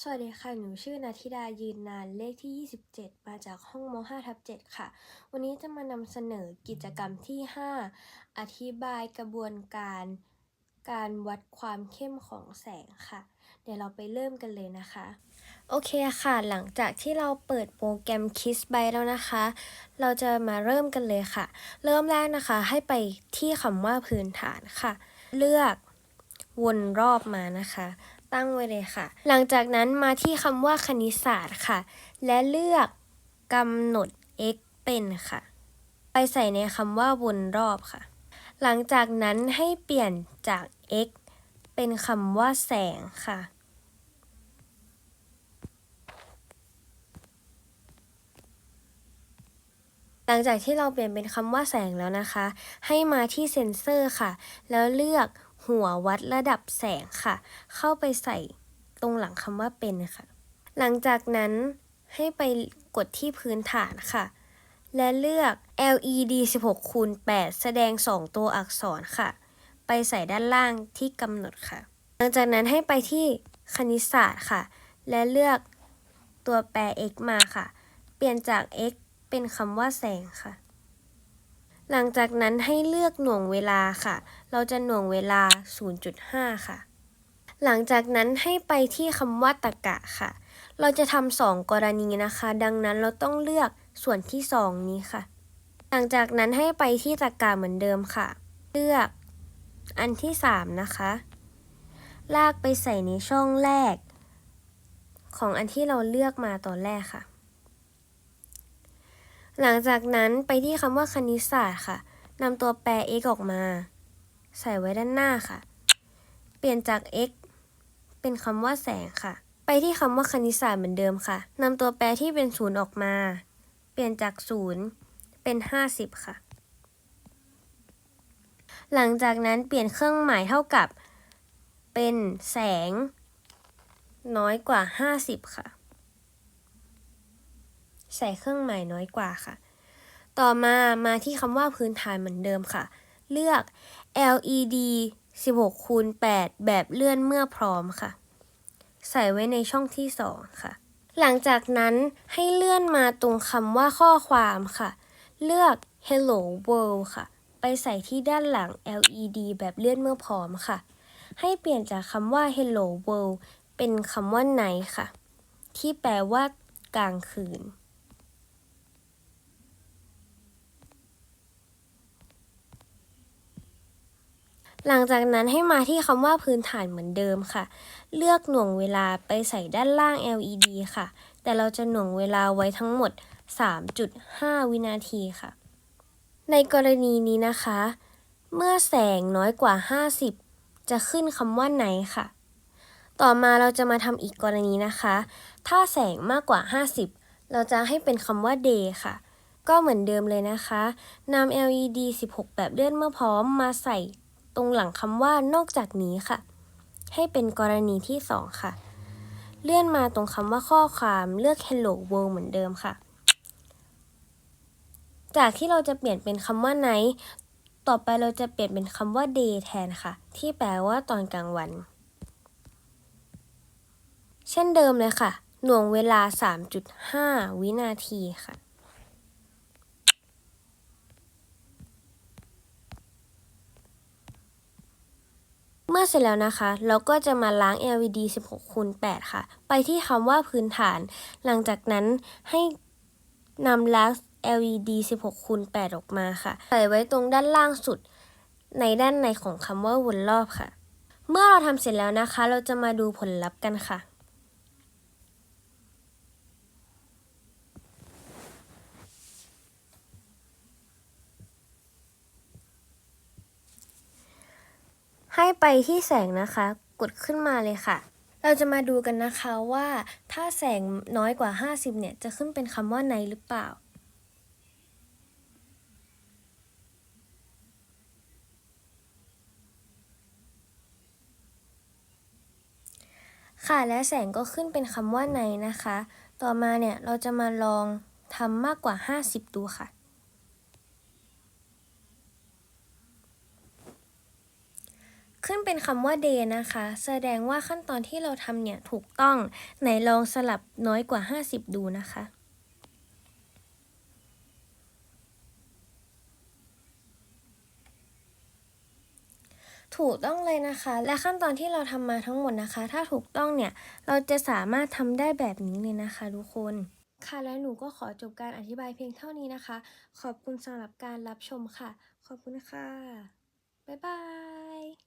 สวัสดีค่ะ หนูชื่อนาธิดายืนนานเลขที่ 27 มาจากห้องม5ทับ7ค่ะ วันนี้จะมานำเสนอกิจกรรมที่ 5 อธิบายกระบวนการการวัดความเข้มของแสงค่ะ เดี๋ยวเราไปเริ่มกันเลยนะคะ โอเคค่ะ หลังจากที่เราเปิดโปรแกรม Kiss by แล้วนะคะ เราจะมาเริ่มกันเลยค่ะ เริ่มแรกนะคะให้ไปที่คำว่าพื้นฐานค่ะ เลือกวนรอบมานะคะ ตั้งไว้เลยค่ะ หลังจากนั้นมาที่คำว่าคณิตศาสตร์ค่ะ และเลือกกำหนด x เป็นค่ะ ไปใส่ในคำว่าวนรอบค่ะ หลังจากนั้นให้เปลี่ยนจาก x เป็นคำว่าแสงค่ะหลังจากที่เราเปลี่ยนเป็นคำว่าแสงแล้วนะคะ ให้มาที่เซนเซอร์ค่ะ แล้วเลือก หัววัดระดับแสงค่ะ เข้าไปใส่ตรงหลังคำว่าเป็นค่ะ หลังจากนั้นให้ไปกดที่พื้นฐานค่ะ และเลือก LED 16คูณ8แสดง 2 ตัวอักษรค่ะ ไปใส่ด้านล่างที่กำหนดค่ะ หลังจากนั้นให้ไปที่คณิตศาสตร์ค่ะ และเลือกตัวแปร x มาค่ะ เปลี่ยนจาก x เป็นคำว่าแสงค่ะ หลังจากนั้นให้เลือกหน่วงเวลาค่ะ เราจะหน่วงเวลา 0.5 ค่ะ หลังจากนั้นให้ไปที่คำว่าตรรกะค่ะ เราจะทำสองกรณีนะคะ ดังนั้นเราต้องเลือกส่วนที่สองนี้ค่ะ หลังจากนั้นให้ไปที่ตรรกะเหมือนเดิมค่ะ เลือกอันที่สามนะคะ ลากไปใส่ในช่องแรก ของอันที่เราเลือกมาตอนแรกค่ะ หลังจากนั้นไปที่คำว่าคณิตศาสตร์ค่ะนำตัวแปร x ออกมา ใส่ไว้ด้านหน้าค่ะ เปลี่ยนจาก x เป็นคำว่าแสงค่ะ ไปที่คำว่าคณิตศาสตร์เหมือนเดิมค่ะนำตัวแปรที่เป็นศูนย์ออกมา เปลี่ยนจากศูนย์เป็น 50 ค่ะ หลังจากนั้นเปลี่ยนเครื่องหมายเท่ากับ เป็นแสง น้อยกว่า 50 ค่ะ ใส่เครื่องหมายน้อยกว่าค่ะ ต่อมามาที่คำว่าพื้นฐานเหมือนเดิมค่ะ เลือก LED 16คูณ8แบบเลื่อนเมื่อพร้อมค่ะ ใส่ไว้ในช่องที่ 2 ค่ะ หลังจากนั้นให้เลื่อนมาตรงคำว่าข้อความค่ะ เลือก Hello World ค่ะ ไปใส่ที่ด้านหลัง LED แบบเลื่อนเมื่อพร้อมค่ะ ให้เปลี่ยนจากคำว่า Hello World เป็นคำว่า Night ค่ะ ที่แปลว่ากลางคืน หลังจากนั้นให้มาที่คำว่าพื้นฐานเหมือนเดิมค่ะ เลือกหน่วงเวลาไปใส่ด้านล่าง LED ค่ะ แต่เราจะหน่วงเวลาไว้ทั้งหมด 3.5 วินาทีค่ะ ในกรณีนี้นะคะ เมื่อแสงน้อยกว่า 50 จะขึ้นคำว่าไหนค่ะ ต่อมาเราจะมาทำอีกกรณีนะคะ ถ้าแสงมากกว่า 50 เราจะให้เป็นคำว่า day ค่ะ ก็เหมือนเดิมเลยนะคะนำ LED 16 แบบเลื่อนเมื่อพร้อมมาใส่ ตรงหลังคำว่านอกจากนี้ค่ะ ให้เป็นกรณีที่ 2 ค่ะ เลื่อนมาตรงคำว่าข้อความเลือก hello world เหมือนเดิมค่ะ จากที่เราจะเปลี่ยนเป็นคำว่า night ต่อไปเราจะเปลี่ยนเป็นคำว่า day แทนค่ะ ที่แปลว่าตอนกลางวัน เช่นเดิมเลยค่ะ หน่วงเวลา 3.5 วินาทีค่ะ เมื่อเสร็จแล้วนะคะ เราก็จะมาล้าง LED 16คูณ8ค่ะ ไปที่คำว่าพื้นฐาน หลังจากนั้นให้นำล้าง LED 16คูณ8ออกมาค่ะ ใส่ไว้ตรงด้านล่างสุดในด้านในของคำว่าวนรอบค่ะ เมื่อเราทำเสร็จแล้วนะคะ เราจะมาดูผลลัพธ์กันค่ะ ให้ไปที่แสงนะคะ กดขึ้นมาเลยค่ะ เราจะมาดูกันนะคะว่าถ้าแสงน้อยกว่า 50 เนี่ย จะขึ้นเป็นคำว่าในหรือเปล่าค่ะและแสงก็ขึ้นเป็นคำว่าในนะคะ ต่อมาเนี่ยเราจะมาลองทำมากกว่า 50 ดูค่ะ ขึ้นเป็นคำว่า day นะคะ แสดงว่าขั้นตอนที่เราทำเนี่ยถูกต้อง ไหนลองสลับน้อยกว่า 50 ดูนะคะถูกต้องเลยนะคะ และขั้นตอนที่เราทำมาทั้งหมดนะคะ ถ้าถูกต้องเนี่ย เราจะสามารถทำได้แบบนี้เลยนะคะทุกคน ค่ะ และหนูก็ขอจบการอธิบายเพียงเท่านี้นะคะ ขอบคุณสำหรับการรับชมค่ะ ขอบคุณค่ะ บ๊ายบาย